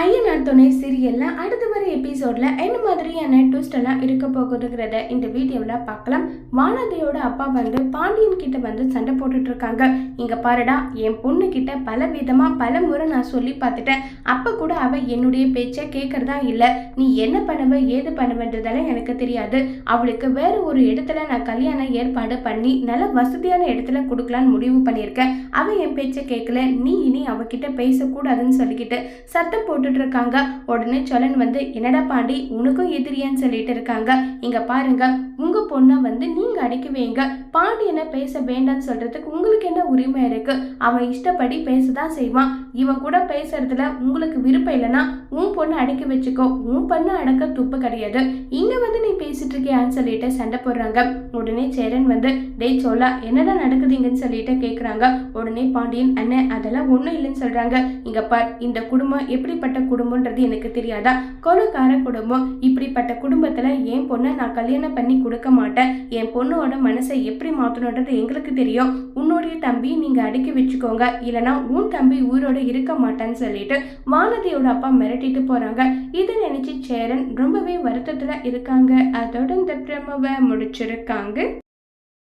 ஐயனார் துணை சீரியலில் அடுத்த வர எபிசோட்ல என்ன மாதிரியான ட்விஸ்ட் எல்லாம் இருக்க போகுதுங்கிறத இந்த வீடியோவில் பார்க்கலாம். வானதியோட அப்பா வந்து பாண்டியன் கிட்ட வந்து சண்டை போட்டுட்டு இருக்காங்க. இங்க பாருடா என் பொண்ணு கிட்ட பல விதமா பல முறை நான் சொல்லி பார்த்துட்டேன். அப்ப கூட அவ என்னுடைய பேச்சை கேட்கறதா இல்லை. நீ என்ன பண்ணுவ ஏது பண்ணுவன்றதெல்லாம் எனக்கு தெரியாது. அவளுக்கு வேற ஒரு இடத்துல நான் கல்யாணம் ஏற்பாடு பண்ணி நல்ல வசதியான இடத்துல கொடுக்கலான்னு முடிவு பண்ணியிருக்கேன். அவ என் பேச்சை கேட்கல நீ இனி அவகிட்ட பேசக்கூடாதுன்னு சொல்லிக்கிட்டு சத்தம் போட்டு போட்டுட்டு இருக்காங்க உடனே சலன் வந்து என்னடா பாண்டி உனக்கும் எதிரியான்னு சொல்லிட்டு இருக்காங்க. இங்க பாருங்க உங்க பொண்ணை வந்து நீங்க அடக்கி வைங்க. பாண்டியனை பேச வேண்டாம்னு சொல்றதுக்கு உங்களுக்கு என்ன உரிமை இருக்கு? அவன் இஷ்டப்படி பேசதான் செய்வான். இவன் கூட பேசுறதுல உங்களுக்கு விருப்பம் இல்லைன்னா உன் பொண்ணை அடக்கி வச்சுக்கோ. உன் பொண்ணை அடக்க துப்பு கிடையாது. இங்க பேசிட்டு இருக்கியான்னு சொல்லிட்டு சண்டை போடுறாங்க. உடனே சேரன் வந்து டேய் சோலா என்னடா நடக்குதுங்கன்னு சொல்லிட்டு கேட்குறாங்க உடனே பாண்டியன் அண்ணன் அதெல்லாம் ஒன்றும் இல்லைன்னு சொல்கிறாங்க இங்கே பார் இந்த குடும்பம் எப்படிப்பட்ட குடும்பம்ன்றது எனக்கு தெரியாதா? கொலைக்கார குடும்பம். இப்படிப்பட்ட குடும்பத்தில் என் பொண்ணை நான் கல்யாணம் பண்ணி கொடுக்க மாட்டேன். என் பொண்ணோட மனசை எப்படி மாற்றணுன்றது எங்களுக்கு தெரியும். உன்னுடைய தம்பி நீங்க அடுக்கி வச்சுக்கோங்க. இல்லைன்னா உன் தம்பி ஊரோட இருக்க மாட்டான்னு சொல்லிட்டு வானதியோட அப்பா மிரட்டிட்டு போறாங்க. இதை நினைச்சு சேரன் ரொம்பவே வருத்தத்துல இருக்காங்க. அதோட இந்த பிரமவை முடிச்சிருக்காங்க.